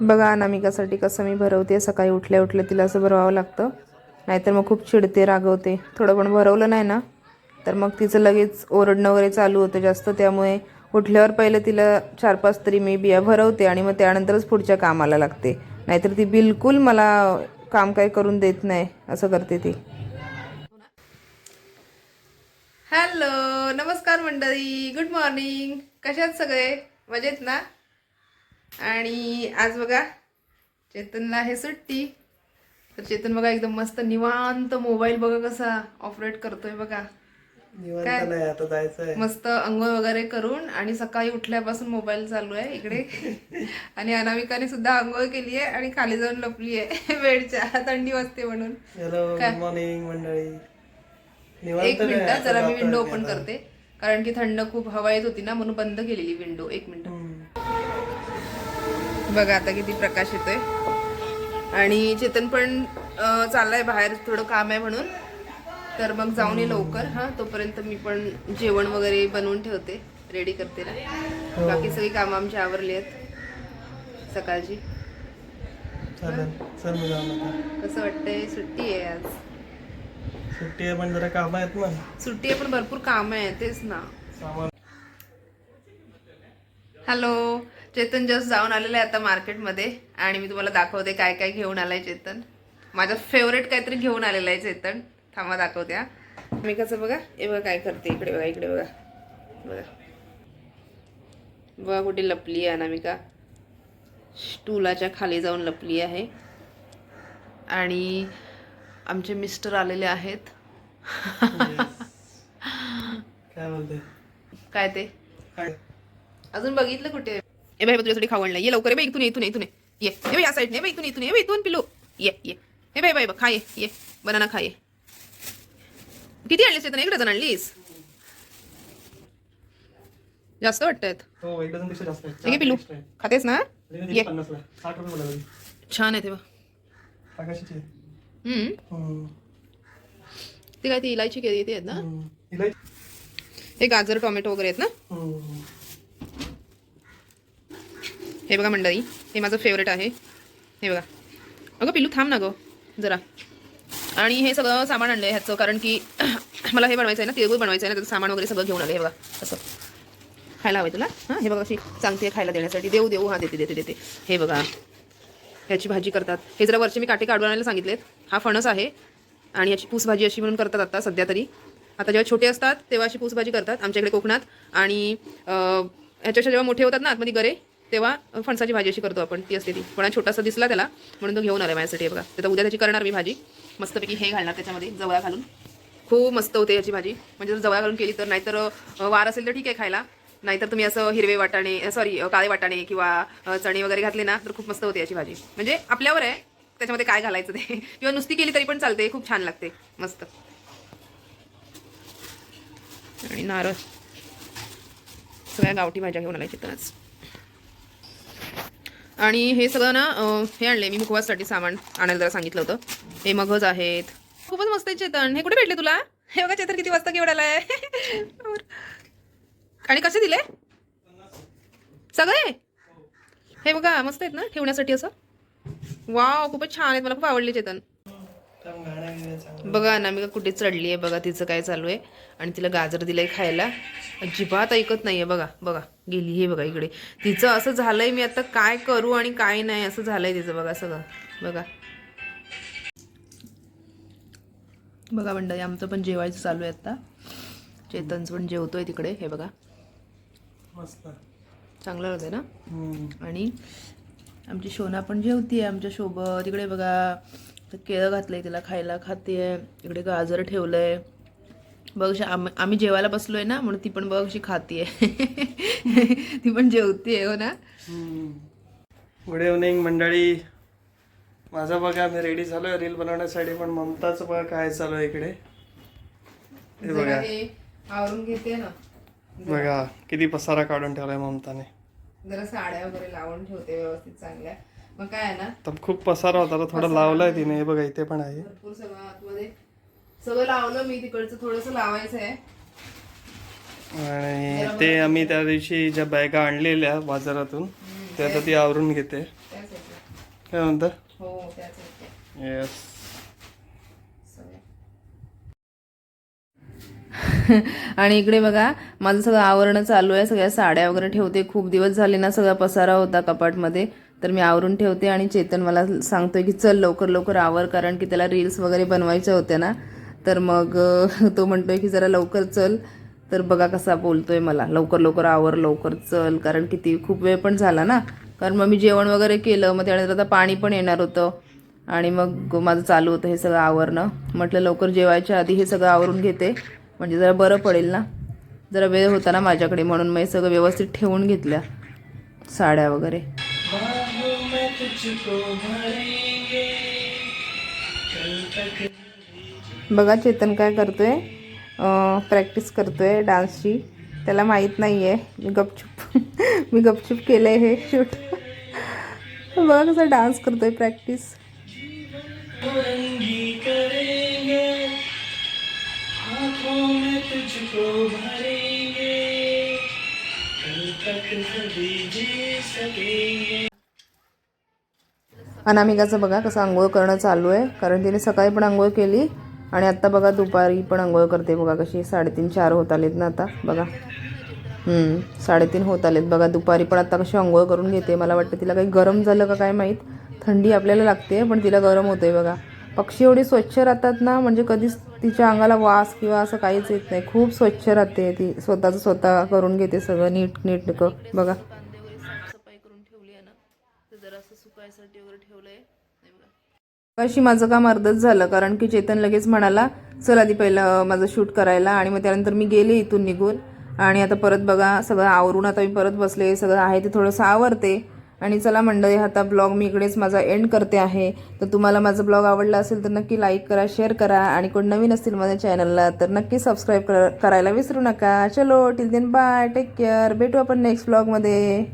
बघा अनामिकासाठी कसं मी भरवते सकाळी उठल्या उठल्या तिला असं भरवावं लागतं. नाहीतर मग खूप चिडते रागवते. थोडं पण भरवलं नाही ना तर मग तिचं लगेच ओरडणं वगैरे चालू होतं जास्त. त्यामुळे उठल्यावर पहिलं तिला चार पाच तरी मी बिया भरवते आणि मग त्यानंतरच पुढच्या कामाला लागते. नाहीतर ती बिलकुल मला काम काही करून देत नाही असं करते ती. हॅलो नमस्कार मंडळी. Good morning. कशात सगळे? मजेत ना? आणि आज बघा चेतनला आहे सुट्टी. तर चेतन बघा एकदम मस्त निवांत मोबाईल बघा कसा ऑपरेट करतोय बघा. आता जायचंय. मस्त अंघोळ वगैरे करून आणि सकाळी उठल्यापासून मोबाईल चालू आहे इकडे. आणि अनामिकाने सुद्धा अंघोळ केली आहे आणि खाली जाऊन लपली आहे. वेळच्या थंडी वाजते म्हणून. हॅलो गुड मॉर्निंग मंडळी. एक मिनिट जरा मी विंडो ओपन. करते. कारण की थंड खूप हवा येत होती ना म्हणून बंद केलेली विंडो एक मिनिट. बघा आता किती प्रकाश येतोय. आणि चेतन पण चाललाय बाहेर थोडं काम आहे म्हणून. तर मग जाऊन ये लवकर. हा तोपर्यंत मी पण जेवण वगैरे बनवून ठेवते. रेडी करते ना. बाकी सगळी कामं आमची आवरली आहेत. सकाळची. कसं वाटतंय? सुट्टी आहे आज. सुट्टी आहे पण जरा काम आहेत ना. सुट्टी आहे पण भरपूर काम आहे तेच ना. हॅलो. चेतन जस्ट जाऊन आलेलं आहे आता मार्केटमध्ये आणि मी तुम्हाला दाखवते काय काय घेऊन आलाय चेतन. माझं फेवरेट काहीतरी घेऊन आलेलं आहे चेतन. थांबा दाखवते हा. मी कसं बघा हे बघा काय करते इकडे बघा इकडे बघा. बघा. बघा कुठे लपली आहे अनामिका. स्टूलाच्या खाली जाऊन लपली आहे. आणि आमचे मिस्टर आलेले आहेत. काय ते? अजून बघितलं कुठे? ए बाई तुझ्यासाठी खाऊ आणलं ये लवकर बाई इथून इथून इथून ये. ये ये साईडने बाई इथून इथून ये इथून पिलो ये ये. हे बाई बाई बघ खा ये ये. बनाना खा ये. किती आणलीस चेतन? एक डझन आणलीस? जास्त वाटतायत हो पिलू. खातेस ना? ये. छान आहे ते हम्म. ते काय ती इलायची केली ते आहेत ना? हे गाजर टोमॅटो वगैरे आहेत ना? हम्म. हे बघा मंडळी हे माझं फेवरेट आहे. हे बघा. अगं पिल्लू थांब ना गं जरा. आणि हे सगळं सामान आणलं आहे ह्याचं कारण की मला हे बनवायचं आहे ना तिळगुळ बनवायचं आहे ना त्याचं सामान वगैरे सगळं घेऊन आलं हे बघा असं. खायला हवं तुला? हां हे बघा अशी सांगते खायला देण्यासाठी. देऊ देऊ हां देते देते देते. हे बघा. ह्याची भाजी करतात. हे जरा वरचे मी काटे काढून आणायला सांगितलेत. हा फणस आहे. आणि याची पूसभाजी अशी म्हणून करतात आता सध्या तरी. आता जेव्हा छोटे असतात तेव्हा अशी पूसभाजी करतात आमच्याकडे कोकणात. आणि ह्याच्याशी ह्याच्यापेक्षा जेव्हा मोठे होतात ना आतमध्ये गरे तेव्हा फणसाची भाजी अशी करतो आपण ती असते ती. पण हा छोटासा दिसला त्याला म्हणून तो घेऊन आला माझ्यासाठी बघा. तर उद्या त्याची करणार मी भाजी. मस्तपैकी हे घालणार त्याच्यामध्ये जवळा घालून. खूप मस्त होते याची भाजी. म्हणजे जर जवळा घालून केली तर नाहीतर वार असेल तर ठीक आहे खायला. नाहीतर तुम्ही असं हिरवे वाटाणे सॉरी काळे वाटाणे किंवा चणे वगैरे घातले ना तर खूप मस्त होते याची भाजी. म्हणजे आपल्यावर आहे त्याच्यामध्ये काय घालायचं ते. किंवा नुसती केली तरी पण चालते खूप छान लागते. मस्त. आणि नारळ. सगळ्या गावठी भाज्या घेऊन आल्या तिथंच आणि हे सगळं ना हे आणले. मी मुखवाससाठी सामान आणायला जरा सांगितलं होतं. हे मगज आहेत. खूपच मस्त आहे चेतन. हे कुठे भेटले तुला? हे बघा चेतन किती वाजता घेऊन आलाय आणि कसे दिले? सगळे? हे बघा मस्त आहेत ना ठेवण्यासाठी असं? वाव खूपच छान आहेत. मला खूप आवडले चेतन. बघा अनामिका कुठे चढली आहे बघा तिचं काय चालू आहे आणि तिला गाजर दिलंय खायला. अजिबात ऐकत नाहीये बघा बघा गेली हे बघा इकडे. तिचं असं झालंय मी आता काय करू आणि काय नाही असं झालंय तिचं बघा सगळं. बघा. बघा मंडळी आमचं पण जेवायचं चालू आहे आता. चेतनचं पण जेवतोय तिकडे हे बघा. चांगलं होतं ना. आणि आमची शोना पण जेवतीये आमच्यासोबत इकडे बघा तर केळं घातलंय तिला खायला खाते इकडे गाजर ठेवलंय. बघ अशी आम्ही जेवायला बसलोय ना म्हणून ती पण बघ अशी खातीये. ती पण जेवतीये हो ना? गुड इव्हनिंग मंडळी. माझा बघा मी रेडी झालोय रील बनवण्यासाठी पण ममताचं बघा काय चालू आहे इकडे? हे बघा. हे आवरून घेते ना. बघा किती पसारा काढून ठेवलाय ममताने. जरा साड्या वगैरे लावून ठेवते व्यवस्थित चांगल्या. मग काय आहे ना? तर खूप पसारा होता तर थोडं लावलाय तिने हे बघा इथे पण आहे. भरपूर सगळं आतमध्ये. सगळं लावलं मी तिकडचं थोडंसं लावायचं आहे आणि ते आम्ही त्या दिवशी ज्या बॅगा आणलेल्या बाजारातून ते आता ती आवरून घेते. काय म्हणता? हो येस आणि इकडे बघा माझं सगळं आवरणं चालू आहे. सगळ्या साड्या वगैरे ठेवते. खूप दिवस झाले ना सगळा पसारा होता कपाटमध्ये. तर मी आवरून ठेवते आणि चेतन मला सांगतोय की चल लवकर लवकर आवर कारण की त्याला रील्स वगैरे बनवायच्या होत्या ना. तर मग तो म्हणतोय की जरा लवकर चल. तर बघा कसा बोलतोय मला. लवकर लवकर आवर लवकर चल कारण किती खूप वेळ पण झाला ना. कारण मग मी जेवण वगैरे केलं मग त्यानंतर आता पाणी पण येणार होतं. आणि मग माझं चालू होतं हे सगळं आवरणं. म्हटलं लवकर जेवायच्या आधी हे सगळं आवरून घेते. म्हणजे जरा बरं पडेल ना. जरा वेळ होता ना माझ्याकडे म्हणून मी हे सगळं व्यवस्थित ठेवून घेतल्या साड्या वगैरे. बघा चेतन काय करतोय? प्रॅक्टिस करतोय डान्सची त्याला माहीत नाही आहे मी गपचूप मी गपचूप केलं आहे हे शूट बघा कसा डान्स करतोय प्रॅक्टिस अनामिकाचं बघा कसं आंघोळ करणं चालू आहे. कारण तिने सकाळी पण आंघोळ केली आणि आत्ता बघा दुपारी पण आंघोळ करते बघा कशी साडेतीन चार होत आलेत ना आता. बघा. साडेतीन होत आलेत बघा. दुपारी पण आता कशी आंघोळ करून घेते. मला वाटतं तिला काही गरम झालं का काय माहीत. थंडी आपल्याला लागते पण तिला गरम होते बघा. पक्षी एवढी स्वच्छ राहतात ना म्हणजे कधीच तिच्या अंगाला वास किंवा असं काहीच येत नाही. खूप स्वच्छ राहते ती. स्वतःचं स्वतः करून घेते सगळं नीट नीट बघा साफसफाई करून ठेवली आहे ना तर जरा वगैरे ठेवलंय. अशी माझं काम अर्धच झालं कारण की चेतन लगेच म्हणाला चल आधी पहिलं माझं शूट करायला. आणि मग त्यानंतर मी गेले इथून निघून. आणि आता परत बघा सगळं आवरून आता मी परत बसले सगळं आहे ते थोडंसं आवरते. आणि चला मंडळी आता ब्लॉग मी इकडेच माझा एंड करते आहे. तर तुम्हाला माझा ब्लॉग आवडला असेल तर नक्की लाईक करा शेअर करा. आणि कोण नवीन असतील माझ्या चॅनलला तर नक्की सबस्क्राईब करायला विसरू नका. चलो till then bye take care भेटू आपण नेक्स्ट ब्लॉगमध्ये